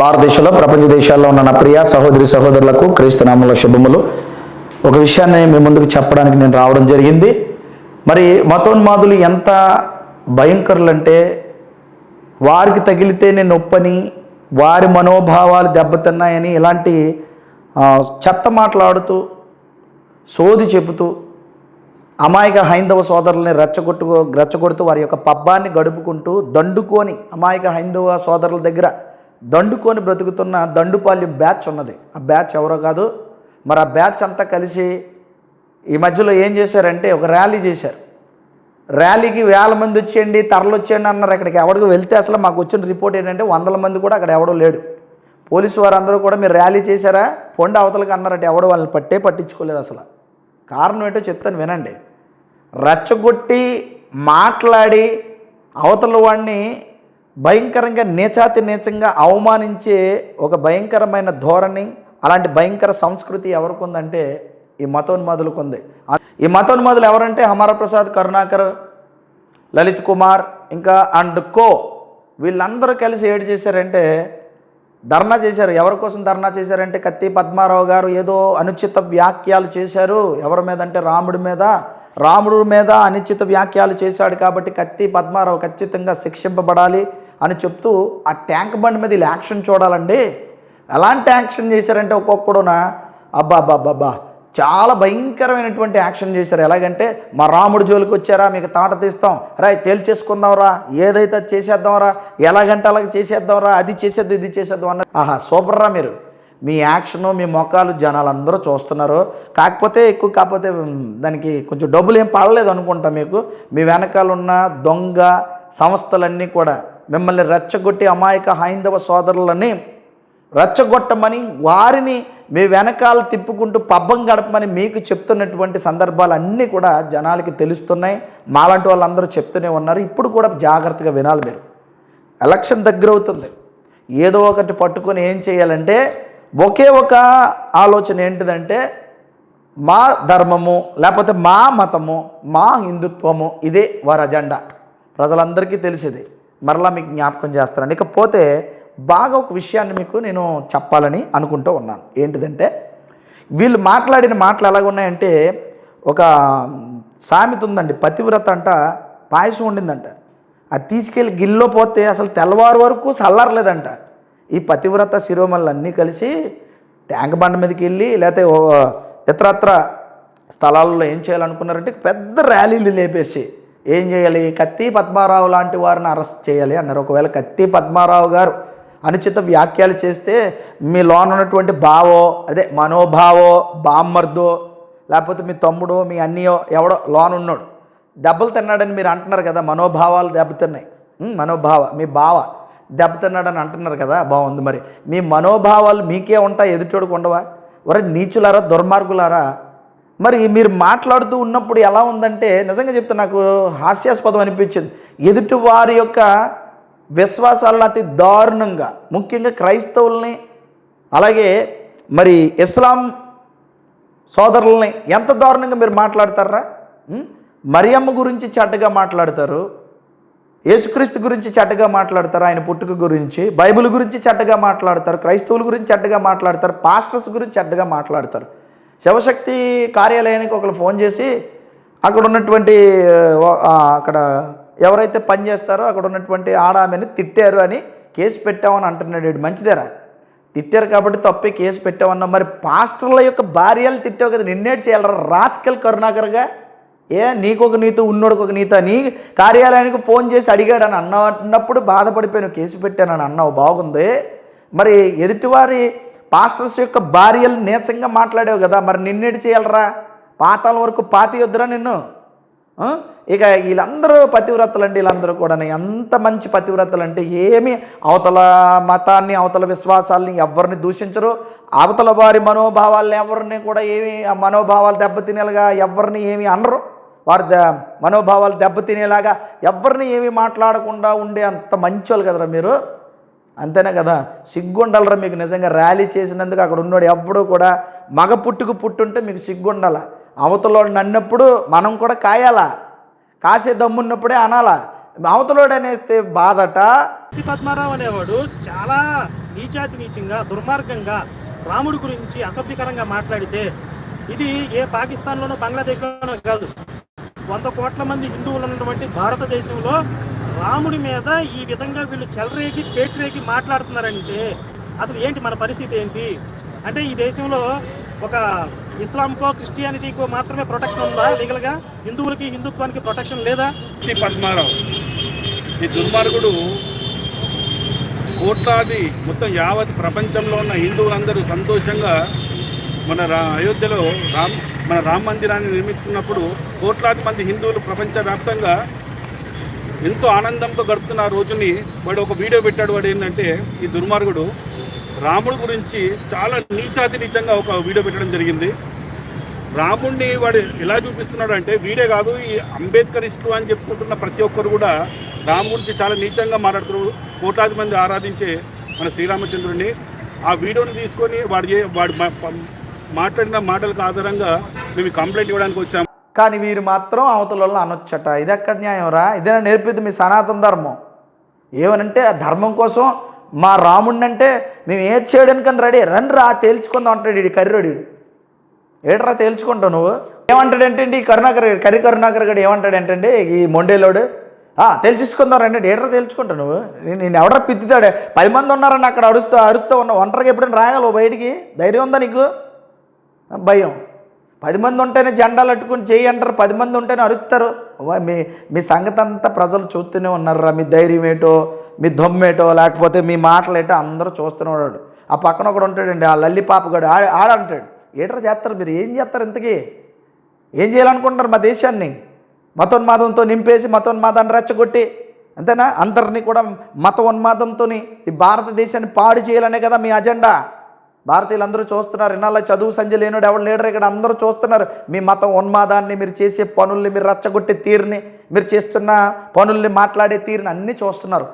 భారతదేశంలో ప్రపంచ దేశాల్లో ఉన్న నా ప్రియ సహోదరి సహోదరులకు క్రీస్తునామంలో శుభములు. ఒక విషయాన్ని మీ ముందుకు చెప్పడానికి నేను రావడం జరిగింది. మరి మతోన్మాదులు ఎంత భయంకరులంటే వారికి తగిలితేనే నొప్పని వారి మనోభావాలు దెబ్బతిన్నాయని ఇలాంటి చెత్త మాట్లాడుతూ సోది చెబుతూ అమాయక హైందవ సోదరుల్ని రెచ్చగొట్టు రెచ్చగొడుతూ వారి యొక్క పబ్బాన్ని గడుపుకుంటూ దండుకొని అమాయక హైందవ సోదరుల దగ్గర దండుకొని బ్రతుకుతున్న దండుపాల్యం బ్యాచ్ ఉన్నది. ఆ బ్యాచ్ ఎవరో కాదు. మరి ఆ బ్యాచ్ అంతా కలిసి ఈ మధ్యలో ఏం చేశారంటే ఒక ర్యాలీ చేశారు. ర్యాలీకి వేల మంది వచ్చేయండి తరలు వచ్చేయండి అన్నారు. అక్కడికి ఎవడికి వెళ్తే అసలు మాకు వచ్చిన రిపోర్ట్ ఏంటంటే వందల మంది కూడా అక్కడ ఎవడో లేడు. పోలీసు వారందరూ కూడా మీరు ర్యాలీ చేశారా? పొండి అవతలకి అన్నారంటే ఎవడో వాళ్ళని పట్టే పట్టించుకోలేదు అసలు. కారణం ఏంటో చెప్తాను వినండి. రచ్చగొట్టి మాట్లాడి అవతల వాడిని భయంకరంగా నీచాతి నీచంగా అవమానించే ఒక భయంకరమైన ధోరణి అలాంటి భయంకర సంస్కృతి ఎవరికి ఉందంటే ఈ మతోన్మాదులకు ఉంది ఈ మతోన్మాదులు ఎవరంటే అమరప్రసాద్ కరుణాకర్ లలిత్ కుమార్ ఇంకా అండ్ కో. వీళ్ళందరూ కలిసి ఏడు చేశారంటే ధర్నా చేశారు. ఎవరి కోసం ధర్నా చేశారంటే కత్తి పద్మారావు గారు ఏదో అనుచిత వ్యాఖ్యలు చేశారు. ఎవరి మీద అంటే రాముడి మీద రాముడి మీద అనుచిత వ్యాఖ్యలు చేశాడు కాబట్టి కత్తి పద్మారావు ఖచ్చితంగా శిక్షింపబడాలి. అని చెప్తూ ఆ ట్యాంక్ బండి మీద వీళ్ళు యాక్షన్ చూడాలండి. ఎలాంటి యాక్షన్ చేశారంటే ఒక్కొక్కడున అబ్బా అబ్బా అబ్బా చాలా భయంకరమైనటువంటి యాక్షన్ చేశారు. ఎలాగంటే మా రాముడి జోలికి వచ్చారా మీకు తాట తీస్తాం రా తేల్చేసుకుందాంరా ఏదైతే అది చేసేద్దాంరా ఎలాగంటే అలాగ చేసేద్దాంరా అది చేసేద్దాం ఇది చేసేద్దాం అన్న ఆహా సూపర్ రా మీరు. మీ యాక్షను మీ మొక్కలు జనాలు అందరూ చూస్తున్నారు. కాకపోతే ఎక్కువ కాకపోతే దానికి కొంచెం డబ్బులు ఏం పడలేదు అనుకుంటా మీకు. మీ వెనకాల ఉన్న దొంగ సంస్థలన్నీ కూడా మిమ్మల్ని రెచ్చగొట్టి అమాయక హైందవ సోదరులని రెచ్చగొట్టమని వారిని మీ వెనకాల తిప్పుకుంటూ పబ్బం గడపమని మీకు చెప్తున్నటువంటి సందర్భాలు అన్నీ కూడా జనాలకి తెలుస్తున్నాయి. మాలాంటి వాళ్ళందరూ చెప్తూనే ఉన్నారు. ఇప్పుడు కూడా జాగ్రత్తగా వినాలి మీరు. ఎలక్షన్ దగ్గర అవుతుంది. ఏదో ఒకటి పట్టుకొని ఏం చేయాలంటే ఒకే ఒక ఆలోచన ఏంటిదంటే మా ధర్మము లేకపోతే మా మతము మా హిందుత్వము ఇదే వారి అజెండా. ప్రజలందరికీ తెలిసేది. మరలా మీకు జ్ఞాపకం చేస్తాను ఇకపోతే బాగా ఒక విషయాన్ని మీకు నేను చెప్పాలని అనుకుంటూ ఉన్నాను. ఏంటిదంటే వీళ్ళు మాట్లాడిన మాటలు ఎలాగ ఉన్నాయంటే ఒక సామెత ఉందండి పతివ్రత అంట పాయసం ఉండిందంట అది తీసుకెళ్ళి గిల్లో పోతే అసలు తెల్లవారు వరకు చల్లారలేదంట. ఈ పతివ్రత శిరోమణులు అన్నీ కలిసి ట్యాంక్ బండ మీదకి వెళ్ళి లేకపోతే ఓ ఇతరత్ర స్థలాల్లో ఏం చేయాలనుకున్నారంటే పెద్ద ర్యాలీలు లేపేసి ఏం చేయాలి? కత్తి పద్మారావు లాంటి వారిని అరెస్ట్ చేయాలి అన్నారు. ఒకవేళ కత్తి పద్మారావు గారు అనుచిత వ్యాఖ్యలు చేస్తే మీ లోన్ ఉన్నటువంటి బావో అదే మనోభావో బామ్మర్దో లేకపోతే మీ తమ్ముడో మీ అన్నయ్యో ఎవడో లోన్ ఉన్నాడు. దెబ్బలు తిన్నాడని మీరు అంటున్నారు కదా మనోభావాలు దెబ్బతిన్నాయి. మనోభావ మీ బావ దెబ్బతిన్నాడని అంటున్నారు కదా బాగుంది మరి. మీ మనోభావాలు మీకే ఉంటాయి ఎదుటోడికి ఉండవా? ఒరే నీచులారా దుర్మార్గులారా మరి మీరు మాట్లాడుతూ ఉన్నప్పుడు ఎలా ఉందంటే నిజంగా చెప్తే నాకు హాస్యాస్పదం అనిపించింది. ఎదుటి వారి యొక్క విశ్వాసాలను అతి దారుణంగా ముఖ్యంగా క్రైస్తవుల్ని అలాగే మరి ఇస్లాం సోదరుల్ని ఎంత దారుణంగా మీరు మాట్లాడతారా? మరియమ్మ గురించి చెడ్డగా మాట్లాడతారు. యేసుక్రీస్తు గురించి చెడ్డగా మాట్లాడతారు? ఆయన పుట్టుక గురించి. బైబిల్ గురించి చెడ్డగా మాట్లాడతారు. క్రైస్తవుల గురించి చెడ్డగా మాట్లాడతారు. పాస్టర్స్ గురించి చెడ్డగా మాట్లాడతారు. శివశక్తి కార్యాలయానికి ఒకరు ఫోన్ చేసి అక్కడ ఉన్నటువంటి అక్కడ ఎవరైతే పని చేస్తారో అక్కడ ఉన్నటువంటి ఆడామెని తిట్టారు అని కేసు పెట్టామని అంటున్నాడు మంచిదేరా? తిట్టారు కాబట్టి తప్పే కేసు పెట్టామన్నా మరి పాస్టర్ల యొక్క భార్యలు తిట్టావు కదా నిన్నేటి చేయాలరా? రాస్కల్ కరుణాకర్గా? ఏ నీకు ఒక నీతో ఉన్నోడికి ఒక నీత నీ కార్యాలయానికి ఫోన్ చేసి అడిగాడని అన్న అన్నప్పుడు బాధపడిపోయాను కేసు పెట్టానని అన్నావు. బాగుంది. మరి ఎదుటివారి పాస్టర్స్ యొక్క భార్యలు నీచంగా మాట్లాడావు కదా మరి నిన్నేటి చేయాలరా? పాతాల వరకు పాతి వద్దురా నిన్ను? ఇక వీళ్ళందరూ పతివ్రతలు అండి వీళ్ళందరూ కూడా ఎంత మంచి పతివ్రతలు అంటే ఏమి అవతల మతాన్ని అవతల విశ్వాసాలని ఎవరిని దూషించరు. అవతల వారి మనోభావాలను ఎవరిని కూడా ఏమి ఆ మనోభావాలు దెబ్బతినేలాగా ఎవరిని ఏమి అనరు. వారి ద మనోభావాలు దెబ్బతినేలాగా ఎవరిని ఏమి మాట్లాడకుండా ఉండే అంత మంచోళ్ళు కదరా మీరు. అంతేనే కదా? సిగ్గుండాలరా మీకు నిజంగా ర్యాలీ చేసినందుకు అక్కడ ఉన్నాడు ఎప్పుడూ కూడా మగ పుట్టుకు పుట్టుంటే మీకు సిగ్గుండాల. అవతలోడు నన్నప్పుడు మనం కూడా కాయాలా? కాసే దమ్మున్నప్పుడే అనాలా? అవతలోడు అనేస్తే బాధట. శ్రీ పద్మారావు అనేవాడు చాలా నీచాతి నీచంగా దుర్మార్గంగా రాముడి గురించి అసభ్యకరంగా మాట్లాడితే ఇది ఏ పాకిస్తాన్లోనో బంగ్లాదేశ్లోనో కాదు. వంద కోట్ల మంది హిందువులు ఉన్నటువంటి భారతదేశంలో రాముడి మీద ఈ విధంగా వీళ్ళు చెలరేగి పేటరేగి మాట్లాడుతున్నారంటే అసలు ఏంటి మన పరిస్థితి ఏంటి? అంటే ఈ దేశంలో ఒక ఇస్లాంకో క్రిస్టియానిటీకో మాత్రమే ప్రొటెక్షన్ ఉందా లీగల్గా? హిందువులకి హిందుత్వానికి ప్రొటెక్షన్ లేదా? శ్రీ పద్మారావు ఈ దుర్మార్గుడు కోట్లాది మొత్తం యావత్ ప్రపంచంలో ఉన్న హిందువులందరూ సంతోషంగా మన రా అయోధ్యలో రామ్ మన రామ మందిరాన్ని నిర్మించుకున్నప్పుడు కోట్లాది మంది హిందువులు ప్రపంచవ్యాప్తంగా ఎంతో ఆనందంతో గడుపుతున్న ఆ రోజుని వాడు ఒక వీడియో పెట్టాడు వాడు ఏంటంటే ఈ దుర్మార్గుడు రాముడి గురించి చాలా నీచాతి నీచంగా ఒక వీడియో పెట్టడం జరిగింది. రాముడిని వాడు ఎలా చూపిస్తున్నాడు అంటే వీడే కాదు ఈ అంబేద్కరిస్టు అని చెప్పుకుంటున్న ప్రతి ఒక్కరు కూడా రాము గురించి చాలా నీచంగా మాట్లాడుతున్నారు కోట్లాది మంది ఆరాధించే మన శ్రీరామచంద్రుడిని ఆ వీడియోని తీసుకొని వాడు వాడు మాట్లాడిన మాటలకు ఆధారంగా మేము కంప్లైంట్ ఇవ్వడానికి వచ్చాము. కానీ వీరు మాత్రం అవతల వాళ్ళని అనొచ్చట. ఇది ఎక్కడ న్యాయం రా ఇదేనా నేర్పిద్ది మీ సనాతన ధర్మం? ఏమనంటే ఆ ధర్మం కోసం మా రాముడినంటే మేము ఏది చేయడానికని రెడీ రండి రా తేల్చుకుందాం అంటాడు ఈ కర్రోడు. ఏట్రా తేల్చుకుంటావు నువ్వు? ఏమంటాడంటే ఈ కరుణాకర్ గారు కరి కరుణాకర్ గారు ఏమంటాడంటే ఈ మొండేలోడు? "ఆ, తేల్చేసుకుందాం రండి ఏట్రా తేల్చుకుంటావు నువ్వు? నేను నేను ఎవడరా పిత్తుతాడే? పది మంది ఉన్నారని అక్కడ అడుగుతూ అరుస్తూ ఉన్న ఒంటరిగా ఎప్పుడైనా రాగలవు బయటికి? ధైర్యం ఉందా నీకు? భయం. పది మంది ఉంటేనే జెండాలు అట్టుకుని చేయి అంటారు పది మంది ఉంటేనే అరుస్తారు. మీ మీ సంగతి అంతా ప్రజలు చూస్తూనే ఉన్నారా మీ ధైర్యం ఏటో మీ దొమ్మేటో లేకపోతే మీ మాటలు మాటలేటో అందరూ చూస్తూనే ఉన్నాడు. ఆ పక్కన ఒకడు ఉంటాడండి ఆ లల్లి పాపగాడు ఆడ ఆడంటాడు ఏటర్ చేస్తారు మీరు? ఏం చేస్తారు ఇంతకీ? ఏం చేయాలనుకుంటున్నారు మా దేశాన్ని? మతోన్మాదంతో నింపేసి మతోన్మాదాన్ని రెచ్చగొట్టి అంతేనా? అందరినీ కూడా మత ఉన్మాదంతో ఈ భారతదేశాన్ని పాడు చేయాలనే కదా మీ అజెండా. భారతీయులందరూ చూస్తున్నారు ఇన్నాళ్ళ చదువు సంజ లేనుడు ఎవరు లేడరు ఇక్కడ? అందరూ చూస్తున్నారు. మీ మతం ఉన్మాదాన్ని మీరు చేసే పనుల్ని మీరు రచ్చగొట్టే తీరుని మీరు చేస్తున్న పనుల్ని మాట్లాడే తీరుని అన్నీ చూస్తున్నారు.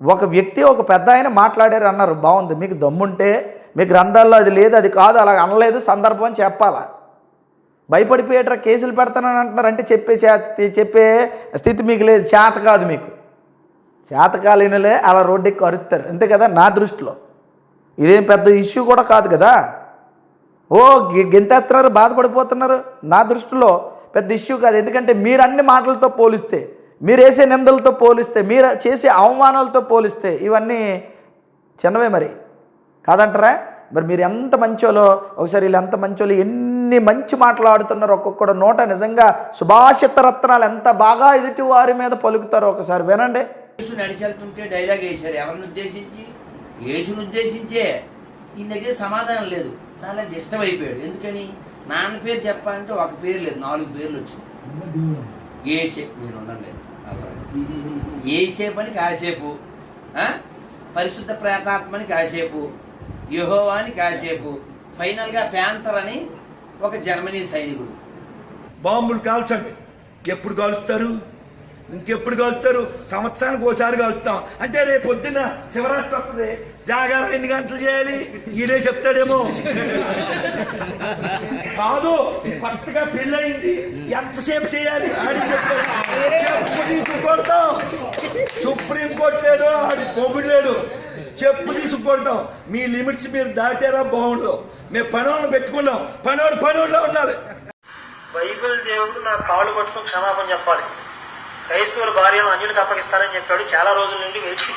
ఒక వ్యక్తి ఒక పెద్ద ఆయన మాట్లాడారు అన్నారు బాగుంది మీకు దమ్ముంటే మీ గ్రంథాల్లో అది లేదు అది కాదు అలా అనలేదు సందర్భం అని చెప్పాలా? భయపడిపోయేట్రా కేసులు పెడతానని అంటున్నారు అంటే చెప్పే చెప్పే స్థితి మీకు లేదు చేత కాదు మీకు. చేతకాలీనలే అలా రోడ్డెక్కి అరుస్తారు. అంతే కదా నా దృష్టిలో. ఇదేం పెద్ద ఇష్యూ కూడా కాదు కదా? ఓ గె- గెంతేస్తున్నారు బాధపడిపోతున్నారు. నా దృష్టిలో పెద్ద ఇష్యూ కాదు. ఎందుకంటే మీరు అన్ని మాటలతో పోలిస్తే మీరు వేసే నిందలతో పోలిస్తే మీరు చేసే అవమానాలతో పోలిస్తే ఇవన్నీ చిన్నవే మరి. కాదంటారా? మరి మీరు ఎంత మంచోలో ఒకసారి వీళ్ళు ఎంత మంచోలో ఎన్ని మంచి మాట్లాడుతున్నారు ఒక్కొక్కడు నోట. నిజంగా సుభాషిత రత్నాలు ఎంత బాగా ఎదుటి వారి మీద పలుకుతారో ఒకసారి వినండి. యేసు డైలాగ్ వేశారు. ఎవరిని ఉద్దేశించి? యేసుని ఉద్దేశించే ఈ దగ్గర సమాధానం లేదు. చాలా డిస్టర్బ్ అయిపోయాడు. ఎందుకని? నాన్న పేరు చెప్పాలంటే ఒక పేరు లేదు. నాలుగు పేర్లు వచ్చింది. ఏసే మీరు ఉండండి. ఏసేపు అని కాసేపు ఆ? పరిశుద్ధ ప్రేతాత్మని కాసేపు యహోవా అని కాసేపు ఫైనల్గా ప్యాంతర్ అని ఒక జర్మనీ సైనికుడు. బాంబులు కాల్చండి. ఎప్పుడు కాలుస్తారు? ఇంకెప్పుడు కలుపుతారు? సంవత్సరానికి ఒకసారి కలుపుతాం. అంటే రేపు పొద్దున్న శివరాత్రి వస్తుంది. జాగారం ఎన్ని గంటలు చేయాలి? ఈడే చెప్తాడేమో. కాదు కొత్తగా పెళ్ళయింది ఎంతసేపు చేయాలి? ఆడి చెప్పు తీసుకుపోతాం సుప్రీం కోర్టు లేదు ఆడి పొగుడు లేడు చెప్పు తీసుకుపోతాం మీ లిమిట్స్ మీరు దాటారా బాగుండదు. మేము పనోళ్ళు పెట్టుకున్నాం. పనోడు పనోడులో ఉండాలి బైబిల్ దేవుడు నా కాళ్ళు పట్టుకుని క్షమాపణ చెప్పాలి. క్రైస్తవుల భార్యను అన్యునికి అప్పగిస్తానని చెప్పాడు. చాలా రోజుల నుండి వేచి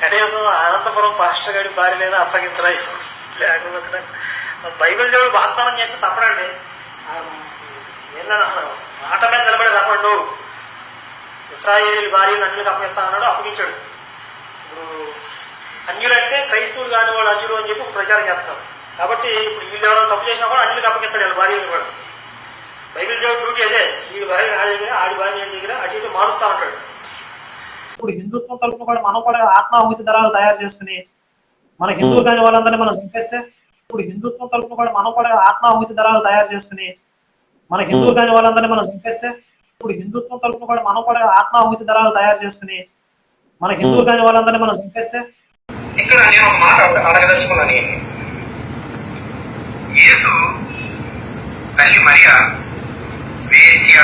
కనీసం అనంతపురం పాస్టర్ గారి భార్య లేదా అప్పగించరా లేకపోతే బైబిల్ దేవుడు వాగ్దానం చేస్తే తప్పడండి. మాట మీద నిలబడి రమ్మడు ఇస్రాయేల్ భార్యను అన్యులకు అప్పగిస్తా అన్నాడు అప్పగించాడు. ఇప్పుడు అన్యులంటే క్రైస్తవులు కాని వాళ్ళు అన్యులు అని చెప్పి ప్రచారం చేస్తున్నారు. కాబట్టి ఇప్పుడు వీళ్ళు ఎవరైనా తప్పు చేసినా కూడా అన్యులకు అప్పగిస్తాడు వాళ్ళ భార్యను కూడా. బైబిల్ దేవుడు డ్యూటీ అదే వీడి భార్య ఆడి దగ్గర ఆడి భార్య దగ్గర అటు ఇటు మారుస్తా ఉంటాడు. ఇప్పుడు హిందుత్వం తరపున కూడా మనం కూడా ఆత్మాహుతి దళాలు తయారు చేసుకుని మన హిందువులు కాని వాళ్ళందరినీ మనం చంపేస్తే ఇప్పుడు హిందుత్వం తరపున కూడా మనం కూడా ఆత్మాహుతి దళాలు తయారు చేసుకుని మన హిందువులు కాని వాళ్ళందరినీ మనం చంపేస్తే ఇప్పుడు హిందుత్వం తరపున కూడా మనం కూడా ఆత్మాహుతి దళాలు తయారు చేసుకుని మన హిందువులు కాని వాళ్ళందరినీ మనం చంపేస్తే ఇక్కడ నేను ఒక మాట అడగ- అడగదలుచుకున్నాను? యేసు తల్లి మరియా వేశ్య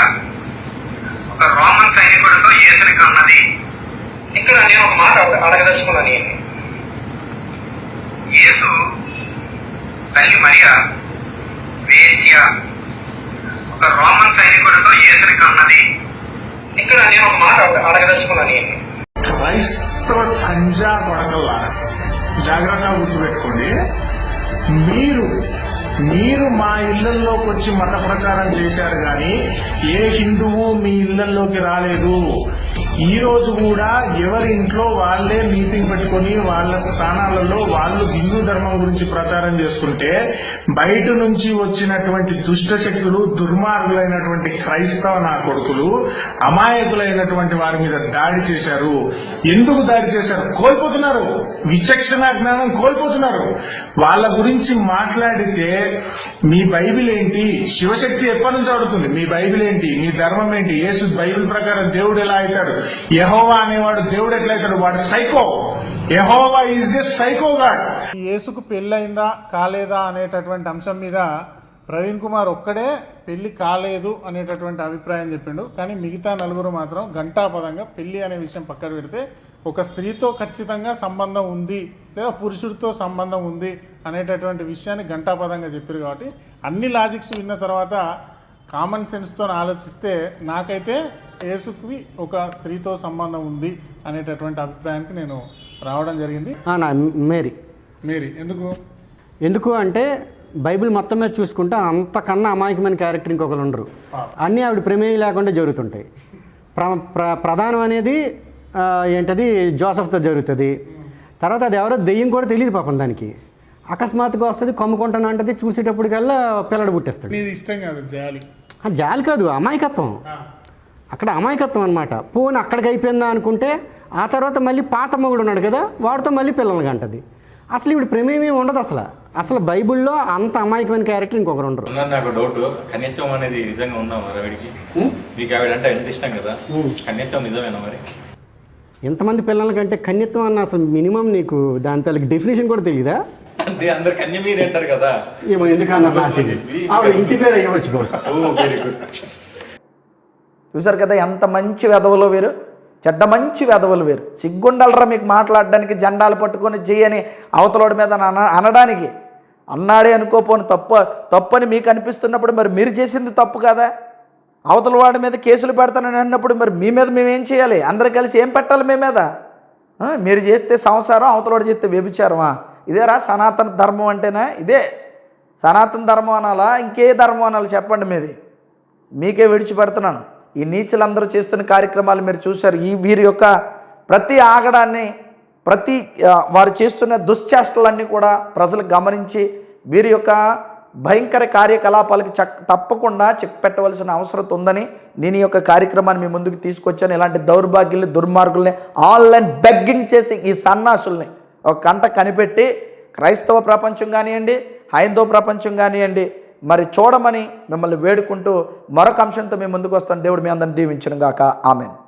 ఒక రోమన్ సైనికుడితో యేసుని కన్నది. ఇక్కడ నేను ఒక మాట అడగ- అడగదలుచుకున్నాను. యేసు తల్లి మరియా వేశ్య ఒక రోమన్ సైనికుడితో యేసుని కన్నది. ఇక్కడ నేను ఒక మాట అడగ- అడగదలుచుకున్నాను. క్రైస్తవ సంజా కొడకల్లారా జాగ్రత్తగా గుర్తుపెట్టుకోండి. మీరు మీరు మా ఇళ్ళలోకి వచ్చి మత ప్రచారం చేశారు కానీ ఏ హిందువు మీ ఇళ్ళలోకి రాలేదు. ఈ రోజు కూడా ఎవరి ఇంట్లో వాళ్ళే మీటింగ్ పెట్టుకొని వాళ్ళ స్థానాలలో వాళ్ళు హిందూ ధర్మం గురించి ప్రచారం చేసుకుంటే బయట నుంచి వచ్చినటువంటి దుష్ట శక్తులు దుర్మార్గులైనటువంటి క్రైస్తవ నా కొడుకులు అమాయకులైనటువంటి వారి మీద దాడి చేశారు. ఎందుకు దాడి చేశారు? కోల్పోతున్నారు. విచక్షణ జ్ఞానం కోల్పోతున్నారు. వాళ్ళ గురించి మాట్లాడితే మీ బైబిల్ ఏంటి? శివశక్తి ఎప్పటి నుంచి అడుగుతుంది మీ బైబిల్ ఏంటి? మీ ధర్మం ఏంటి? యేసు బైబిల్ ప్రకారం దేవుడు ఎలా అవుతాడు? యహోవా అనేవాడు దేవుడు ఎట్లయితే వాడు సైకో. యహోవా ఈజ్ ఎ సైకో గాడ్. యేసుకు పెళ్ళయిందా కాలేదా అనేటటువంటి అంశం మీద ప్రవీణ్ కుమార్ ఒక్కడే పెళ్ళి కాలేదు అనేటటువంటి అభిప్రాయం చెప్పిండు. కానీ మిగతా నలుగురు మాత్రం ఘంటాపదంగా పెళ్ళి అనే విషయం పక్కన పెడితే ఒక స్త్రీతో ఖచ్చితంగా సంబంధం ఉంది లేదా పురుషుడితో సంబంధం ఉంది అనేటటువంటి విషయాన్ని ఘంటాపదంగా చెప్పారు కాబట్టి అన్ని లాజిక్స్ విన్న తర్వాత కామన్ సెన్స్తో ఆలోచిస్తే నాకైతే యేసుకి ఒక స్త్రీతో సంబంధం ఉంది అనేటటువంటి అభిప్రాయానికి నేను రావడం జరిగింది. నా మేరీ. మేరీ ఎందుకు? ఎందుకు అంటే బైబిల్ మొత్తం మీద చూసుకుంటే అంతకన్నా అమాయకమైన క్యారెక్టర్ ఇంకొకరు ఉండరు. అన్నీ ఆవిడ ప్రమేయం లేకుండా జరుగుతుంటాయి. ప్ర ప్ర ప్రధానం అనేది ఏంటది? జోసఫ్తో జరుగుతుంది. తర్వాత అది ఎవరో దెయ్యం కూడా తెలియదు పాపం దానికి. అకస్మాత్తుగా వస్తుంది కొమ్ముకుంటాను అంటది చూసేటప్పటికల్లా పిల్లడు పుట్టేస్తాడు. ఇష్టం కాదు జాలి. జాలి కాదు అమాయకత్వం. అక్కడ అమాయకత్వం అనమాట పోని అక్కడికి అయిపోయిందా అనుకుంటే ఆ తర్వాత మళ్ళీ పాత మొగుడు ఉన్నాడు కదా వాడితో మళ్ళీ పిల్లల్ని కంటది అసలు ఇప్పుడు ప్రమేయం ఉండదు అసలు. అసలు బైబిల్లో అంత అమాయకమైన క్యారెక్టర్ ఇంకొకరు ఉండరు. నాకు డౌట్. కన్యత్వం అనేది నిజంగా ఉందా మరి ఆవిడకి? మీకు ఆవిడ అంటే ఎంత ఇష్టం కదా. కన్యత్వం నిజమేనా మరి? ఎంతమంది పిల్లల కంటే కన్యత్వం అన్న అసలు మినిమం నీకు దాని తలకి డెఫినేషన్ కూడా తెలియదా అంటే అందరు కన్య మీరు అంటారు కదా. ఏమో ఎందుకన్నా. ఆవిడ ఇంటి పేరు అయ్యవచ్చు బహుశా. ఓ వెరీ గుడ్ చూసారు కదా ఎంత మంచి వెధవలు వేరు? చెడ్డ మంచి వెధవలు వేరు. సిగ్గుండలరా మీకు మాట్లాడడానికి జెండాలు పట్టుకొని చెయ్యని అవతలోడి మీద అన అనడానికి. అన్నాడే అనుకోపోని తప్పు తప్పని మీకు అనిపిస్తున్నప్పుడు మరి మీరు చేసింది తప్పు కదా? అవతల వాడి మీద కేసులు పెడతానని అన్నప్పుడు మరి మీ మీద మేమేం చేయాలి? అందరు కలిసి ఏం పెట్టాలి మీ మీద? మీరు చేస్తే సంసారం అవతలవాడు చేస్తే వ్యభిచారమా? ఇదేరా సనాతన ధర్మం అంటేనా? ఇదే. సనాతన ధర్మం అనాలా? ఇంకే ధర్మం అనాలి చెప్పండి మీది. మీకే విడిచిపెడుతున్నాను. ఈ నీచులందరూ చేస్తున్న కార్యక్రమాలు మీరు చూశారు. ఈ వీరి యొక్క ప్రతి ఆగడాన్ని ప్రతి వారు చేస్తున్న దుశ్చేష్టలన్నీ కూడా ప్రజలు గమనించి వీరి యొక్క భయంకర కార్యకలాపాలకు చక్ తప్పకుండా చెక్ పెట్టవలసిన అవసరం ఉందని నేను ఈ యొక్క కార్యక్రమాన్ని మీ ముందుకు తీసుకొచ్చాను. ఇలాంటి దౌర్భాగ్యుల్ని దుర్మార్గుల్ని ఆన్లైన్ బెగ్గింగ్ చేసి ఈ సన్నాసుల్ని ఒక కంట కనిపెట్టి క్రైస్తవ ప్రపంచం కానివ్వండి హైందవ ప్రపంచం కానివ్వండి మరి చూడమని మిమ్మల్ని వేడుకుంటూ మరొక అంశంతో మేము ముందుకు వస్తాం దేవుడు మీ అందరిని దీవించను గాక. ఆమెను.